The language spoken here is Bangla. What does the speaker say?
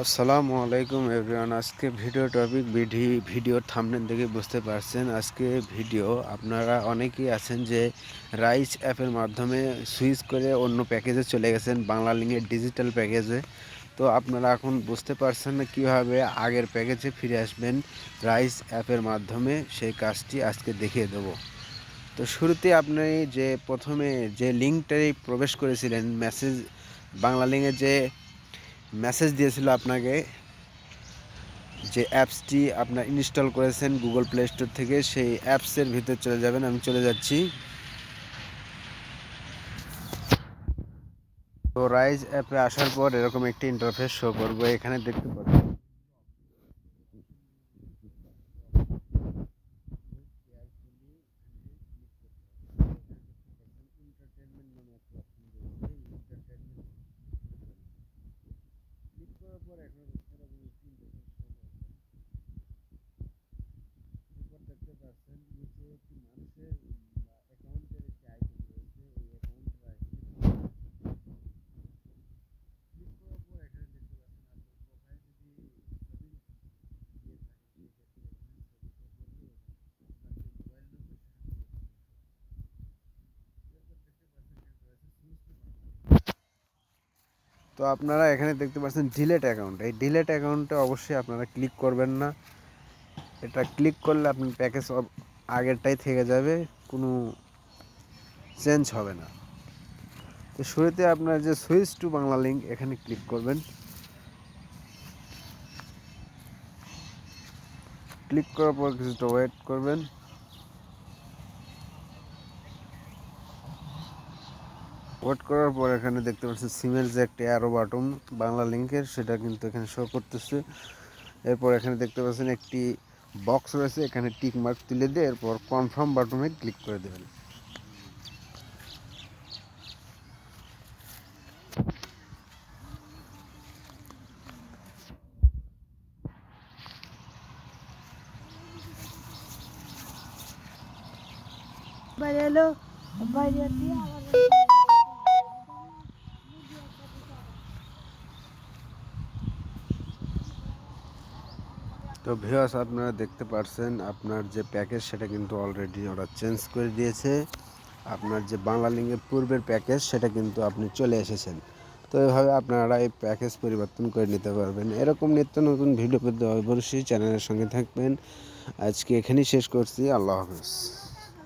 আসসালামু আলাইকুম এভরিওয়ান। আজকে ভিডিও টপিক ভিডি ভিডিও থামনেল দেখে বুঝতে পারছেন। আজকে ভিডিও আপনারা অনেকেই আছেন যে রাইস অ্যাপের মাধ্যমে সুইচ করে অন্য প্যাকেজে চলে গেছেন, বাংলা লিঙ্কের ডিজিটাল প্যাকেজে। তো আপনারা এখন বুঝতে পারছেন না কীভাবে আগের প্যাকেজে ফিরে আসবেন রাইস অ্যাপের মাধ্যমে, সেই কাজটি আজকে দেখিয়ে দেব। তো শুরুতে আপনি যে প্রথমে যে লিঙ্কটাই প্রবেশ করেছিলেন, মেসেজ, বাংলা লিঙ্কে যে মেসেজ দিয়েছিল আপনাকে যে অ্যাপসটি আপনার ইনস্টল করেছেন গুগল প্লে স্টোর থেকে, সেই অ্যাপসের ভিতরে চলে যাবেন, আমি চলে যাচ্ছি। তো রাইজ অ্যাপে আসার পর এরকম একটি ইন্টারফেস শো করব, এখানে দেখতে পাচ্ছেন। করার পর এখন তিন বছর এরপর দেখতে পাচ্ছেন নিচে একটি মানুষের অ্যাকাউন্টের একটি আইডি রয়েছে এই অ্যাকাউন্টটা ক্লিক করার পর এখানে দেখতে পাচ্ছেন আপনার প্রোফাইল যদি ছবি দিয়ে থাকে সেক্ষেত্রে এখানে ছবিটা বললে আপনার যে মোবাইল নম্বর সেটা দেখতে পাচ্ছেন এখানে রয়েছে সুইচ তো আপনারা এখানে দেখতে পাচ্ছেন ডিলেট অ্যাকাউন্ট এই ডিলেট অ্যাকাউন্টে অবশ্যই আপনারা ক্লিক করবেন না। এটা ক্লিক করলে আপনি প্যাকেজ আগেরটাই থেকে যাবে, কোনো চেঞ্জ হবে না। তো শুরুতে আপনার যে সুইচ টু বাংলা লিঙ্ক এখানে ক্লিক করবেন। ক্লিক করার পর কিছুটা ওয়েট করবেন। ওয়েট করার পর এখানে দেখতে পাচ্ছেন সিমের যে একটা অ্যারো বাটন বাংলা লিঙ্কের সেটা কিন্তু এখানে শো করতেছে। এরপর এখানে দেখতে পাচ্ছেন একটি বক্স রয়েছে, এখানে টিক মার্ক তুলে দিয়ে এরপর কনফার্ম বাটনে ক্লিক করে দেবেন। বাইরে বাইরে দিয়ে আবার তো ভিউয়ার্স, আপনারা দেখতে পারছেন, আপনার যে প্যাকেজ সেটা কিন্তু অলরেডি ওরা চেঞ্জ করে দিয়েছে। আপনার যে বাংলা লিঙ্গের পূর্বের প্যাকেজ সেটা কিন্তু আপনি চলে এসেছেন। তো এভাবে আপনারা এই প্যাকেজ পরিবর্তন করে নিতে পারবেন। এরকম নিত্য নতুন ভিডিও পেতে অবশ্যই চ্যানেলের সঙ্গে থাকবেন। আজকে এখানেই শেষ করছি। আল্লাহ হাফেজ।